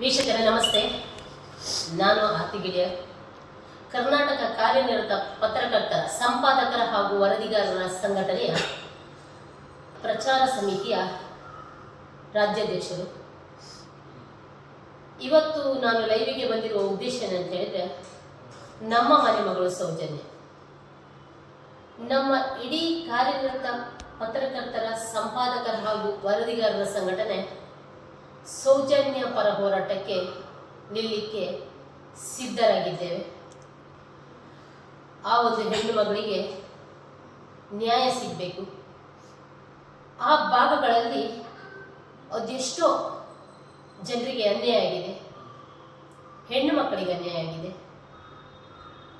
ವೀಕ್ಷಕರೇ, ನಮಸ್ತೆ. ನಾನು ಆತಿಗಿಳಿಯ ಕರ್ನಾಟಕ ಕಾರ್ಯನಿರತ ಪತ್ರಕರ್ತರ ಸಂಪಾದಕರ ಹಾಗೂ ವರದಿಗಾರರ ಸಂಘಟನೆಯ ಪ್ರಚಾರ ಸಮಿತಿಯ ರಾಜ್ಯಾಧ್ಯಕ್ಷರು. ಇವತ್ತು ನಾನು ಲೈವಿಗೆ ಬಂದಿರುವ ಉದ್ದೇಶ ಏನಂತ ಹೇಳಿದ್ರೆ, ನಮ್ಮ ಮನೆ ಮಗಳು ಸೌಜನ್ಯ. ನಮ್ಮ ಇಡೀ ಕಾರ್ಯನಿರತ ಪತ್ರಕರ್ತರ, ಸಂಪಾದಕರ ಹಾಗೂ ವರದಿಗಾರರ ಸಂಘಟನೆ ಸೌಜನ್ಯ ಪರ ಹೋರಾಟಕ್ಕೆ ನಿಲ್ಲಿಕ್ಕೆ ಸಿದ್ಧರಾಗಿದ್ದೇವೆ. ಆ ಒಂದು ಹೆಣ್ಣು ಮಗಳಿಗೆ ನ್ಯಾಯ ಸಿಗಬೇಕು. ಆ ಭಾಗಗಳಲ್ಲಿ ಅದೆಷ್ಟೋ ಜನರಿಗೆ ಅನ್ಯಾಯ ಆಗಿದೆ. ಹೆಣ್ಣು ಮಕ್ಕಳಿಗೆ ಅನ್ಯಾಯ ಆಗಿದೆ.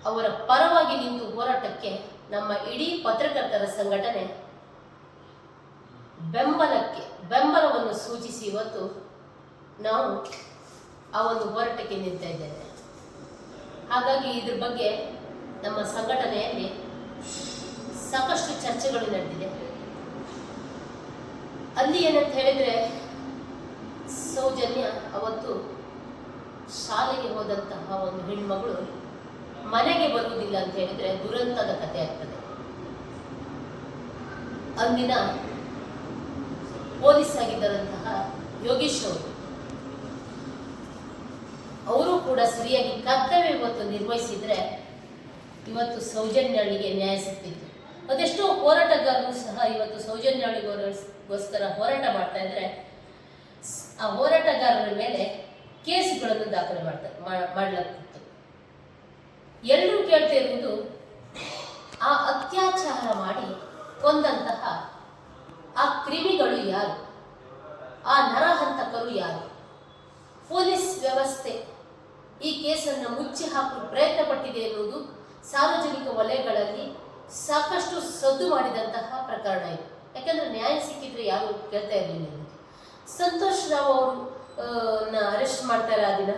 ಅವರ ಪರವಾಗಿ ನಿಂತು ಹೋರಾಟಕ್ಕೆ ನಮ್ಮ ಇಡೀ ಪತ್ರಕರ್ತರ ಸಂಘಟನೆ ಬೆಂಬಲಕ್ಕೆ, ಬೆಂಬಲವನ್ನು ಸೂಚಿಸಿ ಇವತ್ತು ನಾವು ಆ ಒಂದು ಹೋರಾಟಕ್ಕೆ ನಿಂತ ಇದ್ದೇವೆ ಹಾಗಾಗಿ ಇದ್ರ ಬಗ್ಗೆ ನಮ್ಮ ಸಂಘಟನೆಯಲ್ಲಿ ಸಾಕಷ್ಟು ಚರ್ಚೆಗಳು ನಡೆದಿದೆ. ಅಲ್ಲಿ ಏನಂತ ಹೇಳಿದ್ರೆ, ಸೌಜನ್ಯ ಅವತ್ತು ಶಾಲೆಗೆ ಹೋದಂತಹ ಒಂದು ಹೆಣ್ಮಗಳು ಮನೆಗೆ ಬರುವುದಿಲ್ಲ ಅಂತ ಹೇಳಿದ್ರೆ ದುರಂತದ ಕಥೆ ಆಗ್ತದೆ. ಅಂದಿನ ಪೊಲೀಸ್ ಆಗಿದ್ದಂತಹ ಯೋಗೇಶ್ ಅವರು ಅವರು ಕೂಡ ಸರಿಯಾಗಿ ಕರ್ತವ್ಯ ಇವತ್ತು ನಿರ್ವಹಿಸಿದ್ರೆ ಇವತ್ತು ಸೌಜನ್ಯಳಿಗೆ ನ್ಯಾಯ ಸಿಗ್ತಿತ್ತು. ಅದೆಷ್ಟೋ ಹೋರಾಟಗಾರರು ಸಹ ಇವತ್ತು ಸೌಜನ್ಯಳಿಗೋಸ್ಕರ ಹೋರಾಟ ಮಾಡ್ತಾ ಇದ್ರೆ, ಆ ಹೋರಾಟಗಾರರ ಮೇಲೆ ಕೇಸುಗಳನ್ನು ದಾಖಲೆ ಮಾಡ್ತಾ ಮಾಡಲಾಗ್ತಿತ್ತು. ಎಲ್ಲರೂ ಕೇಳ್ತಾ ಇರುವುದು, ಆ ಅತ್ಯಾಚಾರ ಮಾಡಿ ಕೊಂದಂತಹ ಆ ಕ್ರಿಮಿಗಳು ಯಾರು? ಆ ನರಹಂತಕರು ಯಾರು? ಪೊಲೀಸ್ ವ್ಯವಸ್ಥೆ ಈ ಕೇಸನ್ನು ಮುಚ್ಚಿ ಹಾಕಲು ಪ್ರಯತ್ನ ಪಟ್ಟಿದೆ ಎನ್ನುವುದು ಸಾರ್ವಜನಿಕ ವಲಯಗಳಲ್ಲಿ ಸಾಕಷ್ಟು ಸದ್ದು ಮಾಡಿದಂತಹ ಪ್ರಕರಣ ಇದು. ಯಾಕಂದ್ರೆ ನ್ಯಾಯ ಸಿಕ್ಕಿದ್ರೆ ಯಾರು ಕೇಳ್ತಾ ಇರಲಿಲ್ಲ. ಸಂತೋಷ್ ರಾವ್ ಅವರು ಅರೆಸ್ಟ್ ಮಾಡ್ತಾರೆ ಆ ದಿನ.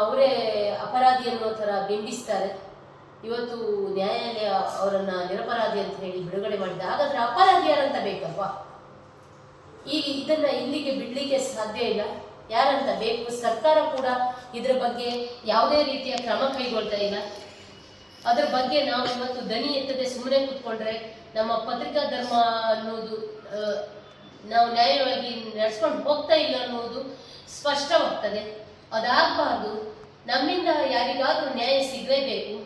ಅವರೇ ಅಪರಾಧಿ ಅನ್ನೋ ಥರ ಬಿಂಬಿಸ್ತಾರೆ. ಇವತ್ತು ನ್ಯಾಯಾಲಯ ಅವರನ್ನ ನಿರಪರಾಧಿ ಅಂತ ಹೇಳಿ ಬಿಡುಗಡೆ ಮಾಡಿದ. ಹಾಗಾದ್ರೆ ಅಪರಾಧಿ ಯಾರಂತ ಬೇಕಲ್ವಾ? ಈಗ ಇದನ್ನ ಇಲ್ಲಿಗೆ ಬಿಡ್ಲಿಕ್ಕೆ ಸಾಧ್ಯ ಇಲ್ಲ. ಯಾರಂತ ಬೇಕು? ಸರ್ಕಾರ ಕೂಡ ಇದ್ರ ಬಗ್ಗೆ ಯಾವುದೇ ರೀತಿಯ ಕ್ರಮ ಕೈಗೊಳ್ತಾ ಇಲ್ಲ. ಅದರ ಬಗ್ಗೆ ನಾವು ಇವತ್ತು ದನಿ ಎತ್ತದೆ ಸುಮ್ಮನೆ ಕೂತ್ಕೊಂಡ್ರೆ ನಮ್ಮ ಪತ್ರಿಕಾ ಧರ್ಮ ಅನ್ನೋದು ನಾವು ನ್ಯಾಯವಾಗಿ ನಡೆಸ್ಕೊಂಡು ಹೋಗ್ತಾ ಇಲ್ಲ ಅನ್ನೋದು ಸ್ಪಷ್ಟವಾಗ್ತದೆ. ಅದಾಗಬಾರ್ದು. ನಮ್ಮಿಂದ ಯಾರಿಗಾದ್ರೂ ನ್ಯಾಯ ಸಿಗಲೇಬೇಕು.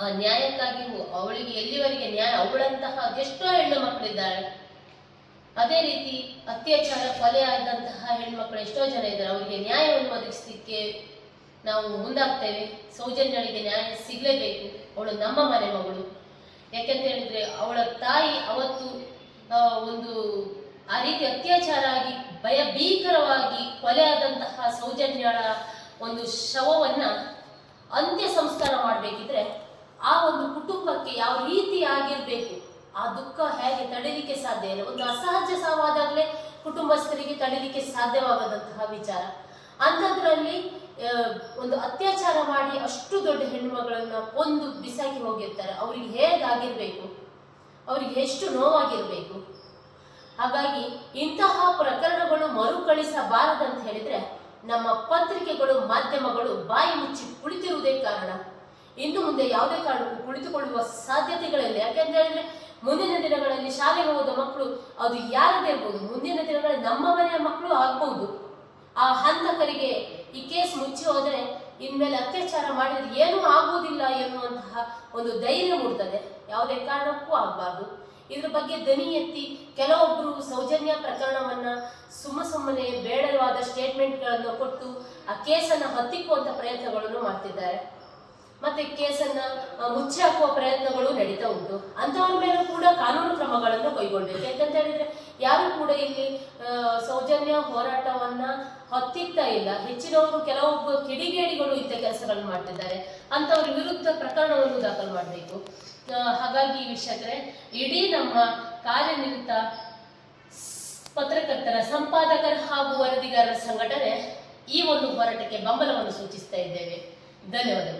ಆ ನ್ಯಾಯಕ್ಕಾಗಿ ಅವಳಿಗೆ ಎಲ್ಲಿವರೆಗೆ ನ್ಯಾಯ, ಅವಳಂತಹ ಅದೆಷ್ಟೋ ಹೆಣ್ಣು ಮಕ್ಕಳಿದ್ದಾರೆ. ಅದೇ ರೀತಿ ಅತ್ಯಾಚಾರ ಕೊಲೆ ಆದಂತಹ ಹೆಣ್ಮಕ್ಳು ಎಷ್ಟೋ ಜನ ಇದ್ದಾರೆ. ಅವರಿಗೆ ನ್ಯಾಯವನ್ನು ಒದಗಿಸಲಿಕ್ಕೆ ನಾವು ಮುಂದಾಗ್ತೇವೆ. ಸೌಜನ್ಯಳಿಗೆ ನ್ಯಾಯ ಸಿಗಲೇಬೇಕು. ಅವಳು ನಮ್ಮ ಮನೆ ಮಗಳು. ಯಾಕೆಂತ ಹೇಳಿದ್ರೆ ಅವಳ ತಾಯಿ ಅವತ್ತು ಒಂದು ಆ ರೀತಿ ಅತ್ಯಾಚಾರ ಆಗಿ ಭಯ ಭೀಕರವಾಗಿ ಕೊಲೆ ಆದಂತಹ ಸೌಜನ್ಯಳ ಒಂದು ಶವವನ್ನ ಅಂತ್ಯ ಸಂಸ್ಕಾರ ಮಾಡಬೇಕಿದ್ರೆ ಆ ಒಂದು ಕುಟುಂಬಕ್ಕೆ ಯಾವ ರೀತಿ ಆಗಿರ್ಬೇಕು? ಆ ದುಃಖ ಹೇಗೆ ತಡೀಲಿಕ್ಕೆ ಸಾಧ್ಯ ಇಲ್ಲ? ಒಂದು ಅಸಹಜ ಸಾವಾದಾಗಲೇ ಕುಟುಂಬಸ್ಥರಿಗೆ ತಡೀಲಿಕ್ಕೆ ಸಾಧ್ಯವಾಗದಂತಹ ವಿಚಾರ. ಅಂಥದ್ರಲ್ಲಿ ಒಂದು ಅತ್ಯಾಚಾರ ಮಾಡಿ ಅಷ್ಟು ದೊಡ್ಡ ಹೆಣ್ಣುಮಗಳನ್ನ ಕೊಂದು ಬಿಸಾಕಿ ಹೋಗಿರ್ತಾರೆ. ಅವ್ರಿಗೆ ಹೇಗಾಗಿರ್ಬೇಕು? ಅವರಿಗೆ ಎಷ್ಟು ನೋವಾಗಿರ್ಬೇಕು? ಹಾಗಾಗಿ ಇಂತಹ ಪ್ರಕರಣಗಳು ಮರುಕಳಿಸಬಾರದಂತ ಹೇಳಿದ್ರೆ, ನಮ್ಮ ಪತ್ರಿಕೆಗಳು, ಮಾಧ್ಯಮಗಳು ಬಾಯಿ ಮುಚ್ಚಿ ಕುಳಿತಿರುವುದೇ ಕಾರಣ. ಇನ್ನು ಮುಂದೆ ಯಾವುದೇ ಕಾರಣಕ್ಕೂ ಕುಳಿತುಕೊಳ್ಳುವ ಸಾಧ್ಯತೆಗಳಿಲ್ಲ. ಯಾಕೆಂತ ಹೇಳಿದ್ರೆ ಮುಂದಿನ ದಿನಗಳಲ್ಲಿ ಶಾಲೆಗೆ ಹೋದ ಮಕ್ಕಳು ಅದು ಯಾರದೇ ಇರ್ಬೋದು, ಮುಂದಿನ ದಿನಗಳಲ್ಲಿ ನಮ್ಮ ಮನೆಯ ಮಕ್ಕಳು ಆಗ್ಬಹುದು ಆ ಹಂತಕರಿಗೆ ಈ ಕೇಸ್ ಮುಚ್ಚಿ ಹೋದರೆ ಇನ್ಮೇಲೆ ಅತ್ಯಾಚಾರ ಮಾಡಿದ್ರೆ ಏನೂ ಆಗುವುದಿಲ್ಲ ಎನ್ನುವಂತಹ ಒಂದು ಧೈರ್ಯ ಮೂಡ್ತದೆ. ಯಾವುದೇ ಕಾರಣಕ್ಕೂ ಆಗಬಾರ್ದು. ಇದ್ರ ಬಗ್ಗೆ ದನಿ ಎತ್ತಿ ಕೆಲವೊಬ್ಬರು ಸೌಜನ್ಯ ಪ್ರಕರಣವನ್ನ ಸುಮ್ಮ ಸುಮ್ಮನೆ ಬೇಡವಾದ ಸ್ಟೇಟ್ಮೆಂಟ್ಗಳನ್ನು ಕೊಟ್ಟು ಆ ಕೇಸನ್ನು ಹತ್ತಿಕ್ಕುವಂತ ಪ್ರಯತ್ನಗಳನ್ನು ಮಾಡ್ತಿದ್ದಾರೆ. ಮತ್ತೆ ಕೇಸನ್ನ ಮುಚ್ಚಿ ಹಾಕುವ ಪ್ರಯತ್ನಗಳು ನಡೀತಾ ಉಂಟು. ಅಂಥವ್ರ ಮೇಲೂ ಕೂಡ ಕಾನೂನು ಕ್ರಮಗಳನ್ನು ಕೈಗೊಳ್ಬೇಕು. ಯಾಕಂತ ಹೇಳಿದ್ರೆ, ಯಾರು ಕೂಡ ಇಲ್ಲಿ ಸೌಜನ್ಯ ಹೋರಾಟವನ್ನ ಹತ್ತಿಕ್ತಾ ಇಲ್ಲ. ಹೆಚ್ಚಿನವರು ಕೆಲವೊಬ್ಬ ಕಿಡಿಗೇಡಿಗಳು ಇಂಥ ಕೆಲಸಗಳನ್ನು ಮಾಡ್ತಿದ್ದಾರೆ. ಅಂತವ್ರ ವಿರುದ್ಧ ಪ್ರಕರಣವನ್ನು ದಾಖಲು ಮಾಡಬೇಕು. ಹಾಗಾಗಿ ವೀಕ್ಷಕರೇ, ಇಡೀ ನಮ್ಮ ಕಾರ್ಯನಿರತ ಪತ್ರಕರ್ತರ, ಸಂಪಾದಕರ ಹಾಗೂ ವರದಿಗಾರರ ಸಂಘಟನೆ ಈ ಒಂದು ಹೋರಾಟಕ್ಕೆ ಬೆಂಬಲವನ್ನು ಸೂಚಿಸ್ತಾ ಇದ್ದೇವೆ. ಧನ್ಯವಾದಗಳು.